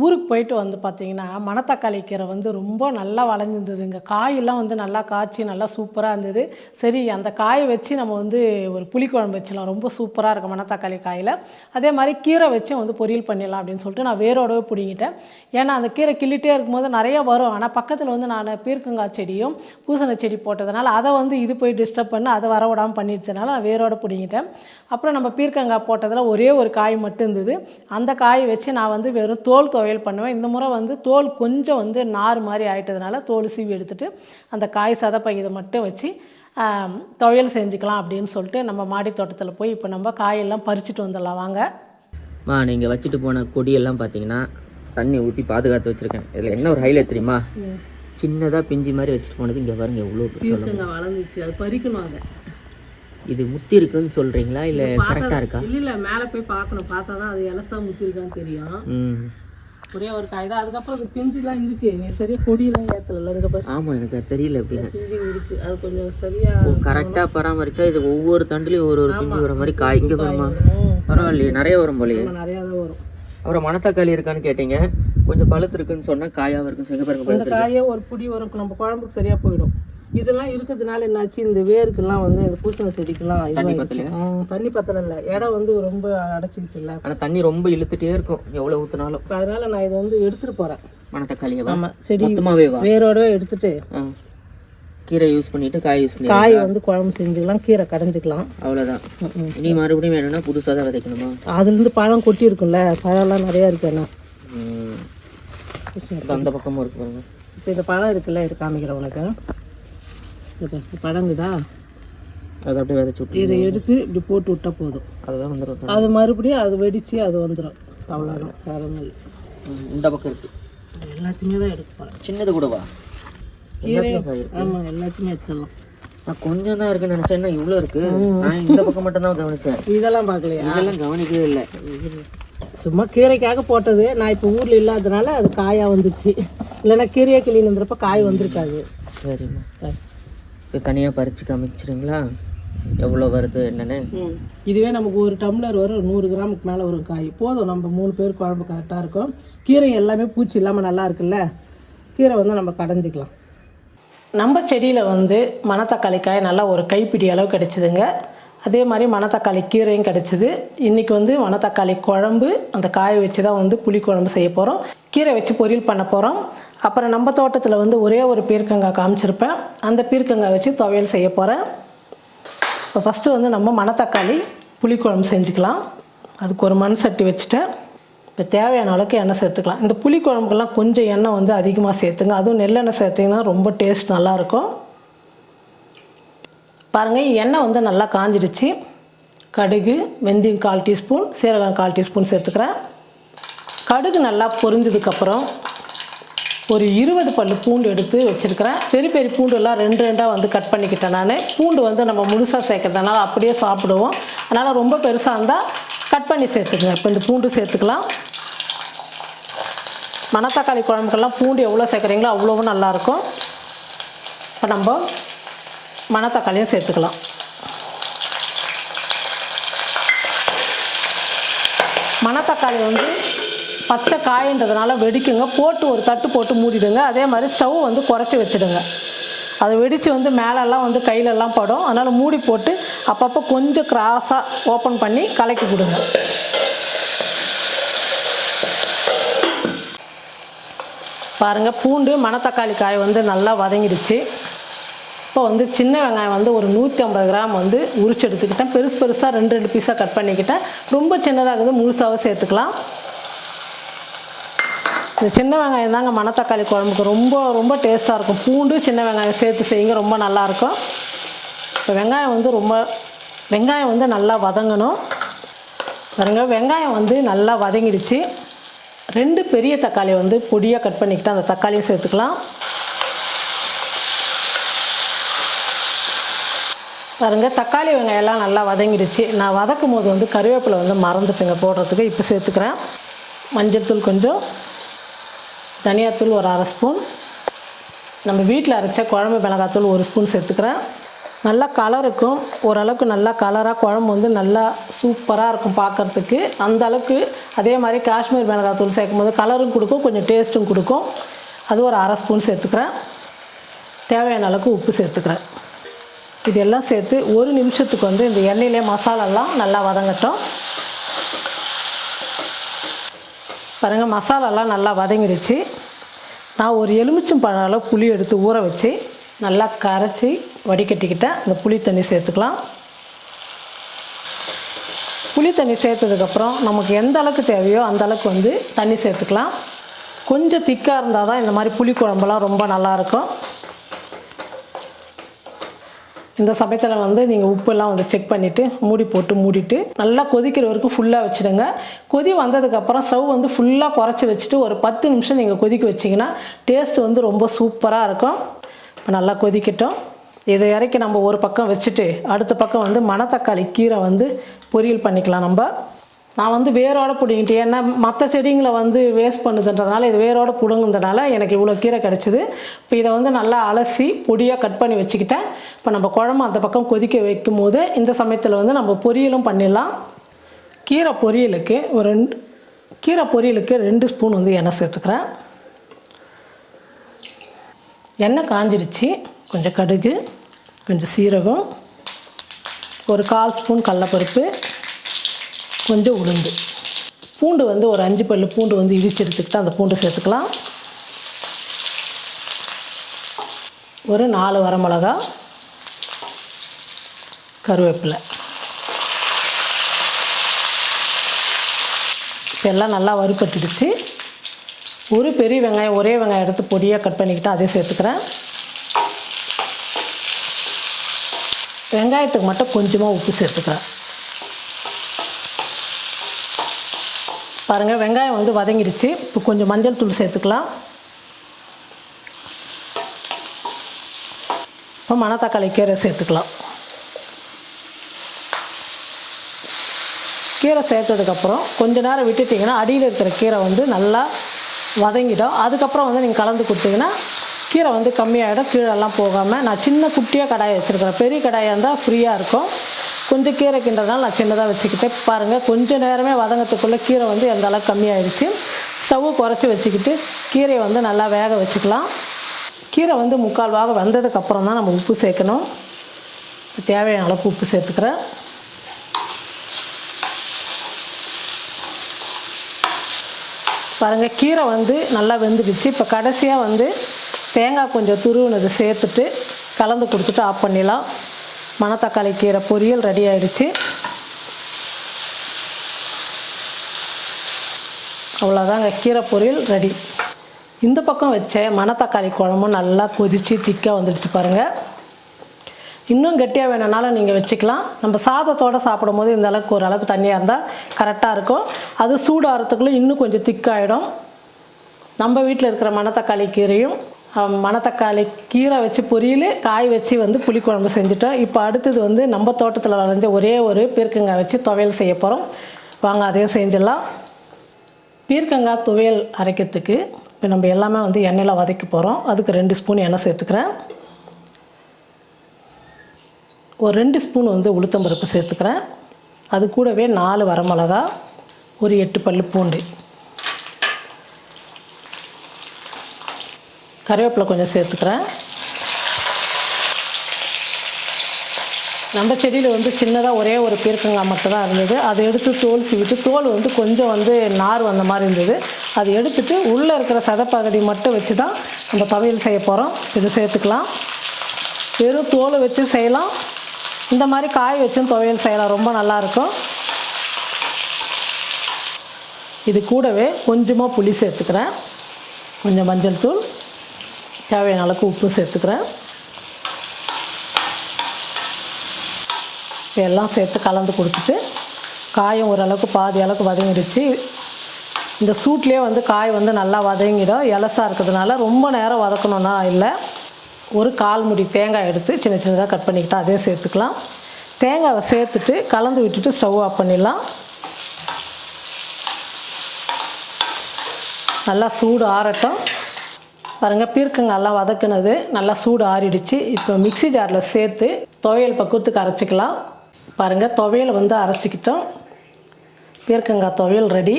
ஊருக்கு போயிட்டு வந்து பார்த்தீங்கன்னா மணத்தக்காளி கீரை வந்து ரொம்ப நல்லா வளைஞ்சிருந்ததுங்க காயெல்லாம் வந்து நல்லா காய்ச்சி நல்லா சூப்பராக இருந்தது. சரி அந்த காயை வச்சு நம்ம வந்து ஒரு புளிக்குழம்பு வச்சிடலாம் ரொம்ப சூப்பராக இருக்கும் மணத்தக்காளி காயில். அதே மாதிரி கீரை வச்சும் வந்து பொரியல் பண்ணிடலாம் அப்படின்னு சொல்லிட்டு நான் வேரோடவே பிடிங்கிட்டேன். ஏன்னா அந்த கீரை கிள்ளிட்டே இருக்கும்போது நிறைய வரும். ஆனால் பக்கத்தில் வந்து நான் பீர்க்கங்காய் செடியும் பூசணி செடி போட்டதுனால அதை வந்து இது போய் டிஸ்டர்ப் பண்ணி அதை வர விடாமல் பண்ணிடுச்சனால நான் வேரோட பிடிங்கிட்டேன். அப்புறம் நம்ம பீர்க்கங்காய் போட்டதில் ஒரே ஒரு காய் மட்டும் இருந்தது. அந்த காயை வச்சு நான் வந்து வெறும் தோல் துவையல் பண்ணுவேன். இந்த முறை வந்து தோல் கொஞ்சம் வந்து நார் மாதிரி ஆயிட்டதுனால தோல் சீவி எடுத்துட்டு அந்த காய் சதப்பை இதை மட்டும் வச்சு துவையல் செஞ்சுக்கலாம் அப்படின்னு சொல்லிட்டு நம்ம மாடி தோட்டத்தில் போய் இப்போ நம்ம காயெல்லாம் பறிச்சுட்டு வந்துடலாம். வாங்க. மா நீங்கள் வச்சுட்டு போன கொடியெல்லாம் பார்த்தீங்கன்னா தண்ணி ஊற்றி பாதுகாத்து வச்சுருக்கேன். இதில் என்ன ஒரு ஹைலைட் தெரியுமா? சின்னதாக பிஞ்சு மாதிரி வச்சுட்டு போனது இங்கே பாருங்க எவ்வளோ வளர்ந்துச்சு. அது பறிக்கணும் அதை. இது முத்தி இருக்குன்னு சொல்கிறீங்களா இல்லை கரெக்டாக இருக்கா? இல்லை இல்லை மேலே போய் பார்க்கணும் பார்த்தா தான் அது இலசா முத்திருக்கான்னு தெரியும். ம். ஒரே ஒரு காய் தான். அதுக்கப்புறம் அது பிஞ்சுலாம் இருக்கு. நீ சரியா கொடியெல்லாம் இங்கே பாரு ஆமாம் எனக்கு அது தெரியல அப்படின்னு பிஞ்சு இருக்கு. அது கொஞ்சம் சரியா கரெக்டாக பராமரிச்சா இது ஒவ்வொரு தண்டுலையும் ஒரு ஒரு பிஞ்சு வர மாதிரி காய். இங்கே வருமா பரவாயில்லையே நிறைய வரும் போலயே. நிறையா தான் வரும். அப்புறம் மணத்தக்காளி இருக்கான்னு கேட்டீங்க. கொஞ்சம் பழுத்து இருக்குன்னு சொன்னால் காயாக இருக்குன்னு சொல்லி பாருங்க காயே ஒரு புடி வரும். நம்ம குழம்புக்கு சரியா போயிடும். இதெல்லாம் இருக்கிறதுனால என்னாச்சு? இந்த வேருக்கெல்லாம் வந்து இந்த பூசணி செடிக்கெல்லாம் தண்ணி ம், தண்ணி பத்தல இல்ல இடம் வந்து ரொம்ப அடைச்சிருச்சுல்ல. ஆனால் தண்ணி ரொம்ப இழுத்துட்டே இருக்கும். எவ்வளோ ஊற்றினாலும் இப்போ அதனால நான் இதை வந்து எடுத்துட்டு போறேன். மணத்தக்காளியவா? ஆமா செடி மொத்தமாகவே வா. வேரோடவே எடுத்துட்டு கீரை யூஸ் பண்ணிட்டு காய் யூஸ் பண்ணி காய் வந்து குழம்பு செஞ்சுக்கலாம் கீரை கடைஞ்சிக்கலாம். அவ்வளோதான். இனி மறுபடியும் வேணும்னா புதுசாக தான் விதைக்கணுமா? அதுல இருந்து பழம் கொட்டி இருக்கும்ல பழம்லாம் நிறைய இருக்கு அண்ணா. அந்த பக்கமும் இருக்கு பாருங்க. இப்போ இந்த பழம் இருக்குல்ல இது காமிக்கிறேன் உனக்கு. பழங்குதா அதை அப்படியே விதைச்சு விட்டு இதை எடுத்து இப்படி போட்டு விட்டா போதும். அதுவே வந்துடும் அது மறுபடியும் அது வெடிச்சு அது வந்துடும் அவ்வளோதான் வேற ஒன்றும் இல்லை. இந்த பக்கம் இருக்கு. எல்லாத்தையுமே தான் எடுக்க போகிறேன் சின்னது கூடவா? ஆமாம் எல்லாத்தையுமே எடுத்துடலாம். நான் கொஞ்சம் தான் இருக்குன்னு நினைச்சேன். என்ன இவ்வளோ இருக்கு. நான் இந்த பக்கம் மட்டும் தான் கவனிச்சேன். இதெல்லாம் பார்க்கலையா? இதெல்லாம் கவனிக்கவே இல்லை. சும்மா கீரைக்காக போட்டது. நான் இப்போ ஊரில் இல்லாதனால அது காயாக வந்துச்சு. இல்லைன்னா கீரையை கிளீன் வந்துருப்ப காய் வந்திருக்காது. சரிம்மா. இப்போ தனியாக பறித்து காமிச்சிருங்களா? எவ்வளோ வருது என்னென்னு? ம். இதுவே நமக்கு ஒரு டம்ளர் வரும் நூறு கிராமுக்கு மேலே ஒரு காய். போதும் நம்ம மூணு பேர் குழம்பு கரெக்டாக இருக்கும். கீரை எல்லாமே பூச்சி இல்லாமல் நல்லா இருக்குல்ல? கீரை வந்து நம்ம கடைஞ்சிக்கலாம். நம்ம செடியில் வந்து மணத்தக்காளி காய் நல்லா ஒரு கைப்பிடி அளவு கிடச்சிதுங்க. அதே மாதிரி மணத்தக்காளி கீரையும் கிடச்சிது. இன்றைக்கி வந்து மணத்தக்காளி குழம்பு அந்த காயை வச்சு தான் வந்து புளி குழம்பு செய்ய போகிறோம் கீரை வச்சு பொரியல் பண்ண போகிறோம் அப்புறம் நம்ம தோட்டத்தில் வந்து ஒரே ஒரு பீர்க்கங்காய் காமிச்சிருப்பேன். அந்த பீர்க்கங்காய் வச்சு துவையல் செய்ய போகிறேன் இப்போ ஃபஸ்ட்டு வந்து நம்ம மணத்தக்காளி புளிக்குழம்பு செஞ்சுக்கலாம். அதுக்கு ஒரு மண் சட்டி வச்சுட்டேன். இப்போ தேவையான அளவுக்கு எண்ணெய் சேர்த்துக்கலாம். இந்த புளிக்குழம்புக்கெல்லாம் கொஞ்சம் எண்ணெய் வந்து அதிகமாக சேர்த்துங்க. அதுவும் நெல்லெண்ணெய் சேர்த்திங்கன்னா ரொம்ப டேஸ்ட் நல்லாயிருக்கும். பாருங்கள் எண்ணெய் வந்து நல்லா காஞ்சிடுச்சு. கடுகு வெந்தயம் கால் டீஸ்பூன் சீரகம் கால் டீஸ்பூன் சேர்த்துக்கிறேன். கடுகு நல்லா பொரிஞ்சதுக்கப்புறம் ஒரு இருபது பல் பூண்டு எடுத்து வச்சுருக்கிறேன். பெரிய பெரிய பூண்டுலாம் ரெண்டு ரெண்டாக வந்து கட் பண்ணிக்கிட்டேன் நான். பூண்டு வந்து நம்ம முழுசாக சேர்க்கறதுனால அப்படியே சாப்பிடுவோம். அதனால் ரொம்ப பெருசாக இருந்தால் கட் பண்ணி சேர்த்துக்குங்க. இப்போ இந்த பூண்டு சேர்த்துக்கலாம். மணத்தக்காளி குழம்புக்கெல்லாம் பூண்டு எவ்வளோ சேர்க்குறீங்களோ அவ்வளோவும் நல்லாயிருக்கும் இப்போ நம்ம மணத்தக்காளியும் சேர்த்துக்கலாம். மணத்தக்காளி வந்து பச்சை காயின்றதுனால வெடிக்குங்க. போட்டு ஒரு தட்டு போட்டு மூடிடுங்க. அதே மாதிரி ஸ்டவ் வந்து குறைச்சி வச்சுடுங்க. அது வெடித்து வந்து மேலெல்லாம் வந்து கையிலெல்லாம் படும். அதனால் மூடி போட்டு அப்பப்போ கொஞ்சம் கிராஸாக ஓப்பன் பண்ணி கலக்கி கொடுங்க. பாருங்கள் பூண்டு மணத்தக்காளி காய் வந்து நல்லா வதங்கிடுச்சு. இப்போ வந்து சின்ன வெங்காயம் வந்து ஒரு நூற்றி ஐம்பது கிராம் வந்து உரிச்சு எடுத்துக்கிட்டேன். பெருசு பெருசாக ரெண்டு ரெண்டு பீஸாக கட் பண்ணிக்கிட்டேன். ரொம்ப சின்னதாகுது முழுசாகவும் சேர்த்துக்கலாம். இந்த சின்ன வெங்காயம் தாங்க மணத்தக்காளி குழம்புக்கு ரொம்ப ரொம்ப டேஸ்ட்டாக இருக்கும். பூண்டு சின்ன வெங்காயம் சேர்த்து செய்யுங்க ரொம்ப நல்லாயிருக்கும் இப்போ வெங்காயம் வந்து ரொம்ப வெங்காயம் வந்து நல்லா வதங்கணும். பாருங்க வெங்காயம் வந்து நல்லா வதங்கிடுச்சு. ரெண்டு பெரிய தக்காளி வந்து பொடியாக கட் பண்ணிக்கிட்டு அந்த தக்காளியை சேர்த்துக்கலாம். பாருங்க தக்காளி வெங்காயம்லாம் நல்லா வதங்கிடுச்சு. நான் வதக்கும் போது வந்து கருவேப்பிலை வந்து மறந்துட்டுங்க போடுறதுக்கு. இப்போ சேர்த்துக்கிறேன். மஞ்சள் தூள் கொஞ்சம். தனியாத்தூள் ஒரு அரை ஸ்பூன். நம்ம வீட்டில் அரைச்ச குழம்பு மிளகாத்தூள் ஒரு ஸ்பூன் சேர்த்துக்கிறேன். நல்லா கலருக்கும் ஓரளவுக்கு நல்லா கலராக குழம்பு வந்து நல்லா சூப்பராக இருக்கும் பார்க்கறதுக்கு அந்த அளவுக்கு அதே மாதிரி காஷ்மீர் மிளகாய் தூள் சேர்க்கும் போது கலரும் கொடுக்கும் கொஞ்சம் டேஸ்ட்டும் கொடுக்கும். அது ஒரு அரை ஸ்பூன் சேர்த்துக்கிறேன். தேவையான அளவுக்கு உப்பு சேர்த்துக்கிறேன். இதெல்லாம் சேர்த்து ஒரு நிமிஷத்துக்கு வந்து இந்த எண்ணெயிலே மசாலாலாம் நல்லா வதங்கட்டும். பாருங்கள் மசாலாலாம் நல்லா வதங்கிடுச்சு. நான் ஒரு எலுமிச்சம் பழம் அளவு புளி எடுத்து ஊற வச்சு நல்லா கரைச்சி வடிகட்டிக்கிட்டேன் அந்த புளி தண்ணி சேர்த்துக்கலாம். புளி தண்ணி சேர்த்ததுக்கப்புறம் நமக்கு எந்த அளவுக்கு தேவையோ அந்த அளவுக்கு வந்து தண்ணி சேர்த்துக்கலாம். கொஞ்சம் திக்காக இருந்தால் தான் இந்த மாதிரி புளி குழம்புலாம் ரொம்ப நல்லாயிருக்கும் இந்த சமயத்தில் வந்து நீங்கள் உப்பெல்லாம் வந்து செக் பண்ணிவிட்டு மூடி போட்டு மூடிட்டு நல்லா கொதிக்கிற வரைக்கும் ஃபுல்லாக வச்சுடுங்க. கொதி வந்ததுக்கப்புறம் ஸ்டவ் வந்து ஃபுல்லாக குறைச்சி வச்சுட்டு ஒரு பத்து நிமிஷம் நீங்கள் கொதிக்க வச்சிங்கன்னா டேஸ்ட் வந்து ரொம்ப சூப்பராக இருக்கும். இப்போ நல்லா கொதிக்கட்டும். இதை இறக்கி நம்ம ஒரு பக்கம் வச்சுட்டு அடுத்த பக்கம் வந்து மணத்தக்காளி கீரை வந்து பொரியல் பண்ணிக்கலாம் நம்ம. நான் வந்து வேரோட பிடிங்கிட்டு ஏன்னா மற்ற செடிங்களை வந்து வேஸ்ட் பண்ணுதுன்றதுனால இது வேரோட பிடுங்குன்றதுனால எனக்கு இவ்வளோ கீரை கிடச்சிது. இப்போ இதை வந்து நல்லா அலசி பொடியாக கட் பண்ணி வச்சுக்கிட்டேன். இப்போ நம்ம குழம்பு அந்த பக்கம் கொதிக்க வைக்கும் போது இந்த சமயத்தில் வந்து நம்ம பொரியலும் பண்ணிடலாம். கீரை பொரியலுக்கு ஒரு ரெண்டு கீரை பொரியலுக்கு ரெண்டு ஸ்பூன் வந்து எண்ணெய் சேர்த்துக்கிறேன். எண்ணெய் காஞ்சிடுச்சு கொஞ்சம் கடுகு கொஞ்சம் சீரகம் ஒரு கால் ஸ்பூன் கடலப்பருப்பு கொஞ்சம் உளுந்து. பூண்டு வந்து ஒரு அஞ்சு பல்லு பூண்டு வந்து இடிச்சு எடுத்துக்கிட்டு அந்த பூண்டு சேர்த்துக்கலாம். ஒரு நாலு வரமிளகா கருவேப்பிலை. இப்போ எல்லாம் நல்லா வறுப்பட்டுடுச்சு ஒரு பெரிய வெங்காயம் ஒரே வெங்காயம் எடுத்து பொடியாக கட் பண்ணிக்கிட்டு அதே சேர்த்துக்கிறேன். வெங்காயத்துக்கு மட்டும் கொஞ்சமாக உப்பு சேர்த்துக்கிறேன். பாருங்கள் வெங்காயம் வந்து வதங்கிடுச்சு. இப்போ கொஞ்சம் மஞ்சள் தூள் சேர்த்துக்கலாம். இப்போ மணத்தக்காளி கீரை சேர்த்துக்கலாம். கீரை சேர்த்ததுக்கப்புறம் கொஞ்ச நேரம் விட்டுட்டிங்கன்னா அடியில் இருக்கிற கீரை வந்து நல்லா வதங்கிடும். அதுக்கப்புறம் வந்து நீங்கள் கலந்து கொடுத்தீங்கன்னா கீரை வந்து கம்மியாகிடும் கீழெல்லாம் போகாமல் நான் சின்ன குட்டியாக கடாயை வச்சுருக்கிறேன். பெரிய கடாயாக இருந்தால் ஃப்ரீயாக இருக்கும். கொஞ்சம் கீரை கிண்டதுனால நான் சின்னதாக வச்சுக்கிட்டேன். பாருங்கள் கொஞ்சம் நேரமே வதங்கத்துக்குள்ளே கீரை வந்து எந்த அளவுக்கு கம்மியாயிடுச்சு ஸ்டவ்வு குறைச்சி வச்சுக்கிட்டு கீரையை வந்து நல்லா வேக வச்சுக்கலாம். கீரை வந்து முக்கால் வந்ததுக்கப்புறம் வெந்ததுக்கப்புறம் தான் நம்ம உப்பு சேர்க்கணும். தேவையான அளவுக்கு உப்பு சேர்த்துக்கிறேன். பாருங்கள் கீரை வந்து நல்லா வெந்துடுச்சு. இப்போ கடைசியாக வந்து தேங்காய் கொஞ்சம் துருவினது சேர்த்துட்டு கலந்து கொடுத்துட்டு ஆஃப் பண்ணிடலாம். மணத்தக்காளி கீரை பொரியல் ரெடி ஆயிடுச்சு. அவ்வளோதாங்க கீரை பொரியல் ரெடி இந்த பக்கம் வச்ச மணத்தக்காளி குழம்பும் நல்லா கொதித்து திக்காக வந்துடுச்சு பாருங்கள் இன்னும் கெட்டியாக வேணும்னாலும் நீங்கள் வச்சுக்கலாம். நம்ம சாதத்தோடு சாப்பிடும் போது இந்த அளவுக்கு ஓரளவுக்கு தண்ணியாக இருந்தால் கரெக்டாக இருக்கும். அது சூடாகிறதுக்குள்ளே இன்னும் கொஞ்சம் திக்காகிடும் நம்ம வீட்டில் இருக்கிற மணத்தக்காளி கீரையும் மணத்தக்காளி கீரை வச்சு பொரியல் காய் வச்சு வந்து புளிக்குழம்பு செஞ்சுட்டோம். இப்போ அடுத்தது வந்து நம்ம தோட்டத்தில் விளைஞ்ச ஒரே ஒரு பீர்க்கங்காய் வச்சு துவையல் செய்ய போகிறோம் வாங்க அதையும் செஞ்சிடலாம். பீர்க்கங்காய் துவையல் அரைக்கிறதுக்கு இப்போ நம்ம எல்லாமே வந்து எண்ணெயில் வதக்கி போகிறோம் அதுக்கு ரெண்டு ஸ்பூன் எண்ணெய் சேர்த்துக்கிறேன். ஒரு ரெண்டு ஸ்பூன் வந்து உளுத்தம்பருப்பு சேர்த்துக்கிறேன். அது கூடவே நாலு வரமிளகா ஒரு எட்டு பல்லு பூண்டு. கருவேப்பிலை கொஞ்சம் சேர்த்துக்கிறேன். நம்ம செடியில் வந்து சின்னதாக ஒரே ஒரு பீர்க்கங்காய் மட்டும் தான் இருந்தது. அதை எடுத்து தோல் சீவிட்டு தோல் வந்து கொஞ்சம் வந்து நார் வந்த மாதிரி இருந்தது. அதை எடுத்துட்டு உள்ளே இருக்கிற சதப்பகுதி மட்டும் வச்சு தான் நம்ம துவையல் செய்ய போகிறோம் இது சேர்த்துக்கலாம். வெறும் தோலை வச்சு செய்யலாம். இந்த மாதிரி காய் வச்சும் துவையல் செய்யலாம். ரொம்ப நல்லாயிருக்கும் இது கூடவே கொஞ்சமாக புளி சேர்த்துக்கிறேன். கொஞ்சம் மஞ்சள் தூள். தேவையான அளவுக்கு உப்பு சேர்த்துக்கிறேன். எல்லாம் சேர்த்து கலந்து கொடுத்துட்டு காயம் ஓரளவுக்கு பாதி அளவுக்கு வதங்கிடுச்சு. இந்த சூட்லேயே வந்து காய் வந்து நல்லா வதங்கிடும். இலசாக இருக்கிறதுனால ரொம்ப நேரம் வதக்கணும்னா இல்லை. ஒரு கால் முடி தேங்காய் எடுத்து சின்ன சின்னதாக கட் பண்ணிக்கிட்டு அதே சேர்த்துக்கலாம். தேங்காவை சேர்த்துட்டு கலந்து விட்டுட்டு ஸ்டவ் ஆஃப் பண்ணிடலாம். நல்லா சூடு ஆறட்டும். பாருங்கள் பீர்க்கங்காயெல்லாம் வதக்குனது நல்லா சூடு ஆறிடுச்சு. இப்போ மிக்ஸி ஜாரில் சேர்த்து துவையல் பக்குவத்துக்கு அரைச்சிக்கலாம். பாருங்கள் துவையல் வந்து அரைச்சிக்கிட்டோம். பீர்க்கங்காய் துவையல் ரெடி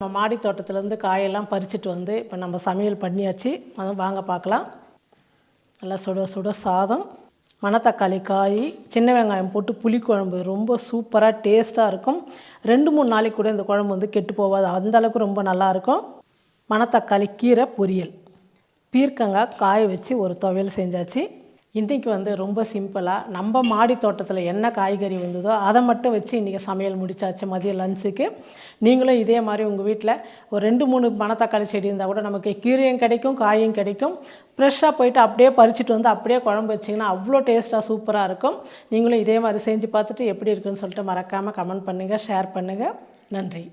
நம்ம மாடி தோட்டத்துலேருந்து காயெல்லாம் பறிச்சுட்டு வந்து இப்போ நம்ம சமையல் பண்ணியாச்சு. அதை வாங்க பார்க்கலாம். நல்லா சுட சுட சாதம். மணத்தக்காளி காய் சின்ன வெங்காயம் போட்டு புளிக்குழம்பு. ரொம்ப சூப்பராக டேஸ்ட்டாக இருக்கும். ரெண்டு மூணு நாளைக்கு கூட இந்த குழம்பு வந்து கெட்டு போகாது. அந்தளவுக்கு ரொம்ப நல்லாயிருக்கும் மணத்தக்காளி கீரை பொரியல். பீர்க்கங்காய் காய வச்சு ஒரு துவையல் செஞ்சாச்சு. இன்றைக்கி வந்து ரொம்ப சிம்பிளாக நம்ம மாடி தோட்டத்தில் என்ன காய்கறி வந்ததோ அதை மட்டும் வச்சு இன்றைக்கி சமையல் முடிச்சாச்சு மதிய லஞ்சுக்கு. நீங்களும் இதே மாதிரி உங்கள் வீட்டில் ஒரு ரெண்டு மூணு மணத்தக்காளி செடி இருந்தால் கூட நமக்கு கீரையும் கிடைக்கும் காயும் கிடைக்கும். ஃப்ரெஷ்ஷாக போயிட்டு அப்படியே பறிச்சுட்டு வந்து அப்படியே குழம்பு வச்சிங்கன்னா அவ்வளோ டேஸ்ட்டாக சூப்பராக இருக்கும். நீங்களும் இதே மாதிரி செஞ்சு பார்த்துட்டு எப்படி இருக்குன்னு சொல்லிட்டு மறக்காமல் கமெண்ட் பண்ணுங்கள் ஷேர் பண்ணுங்கள் நன்றி.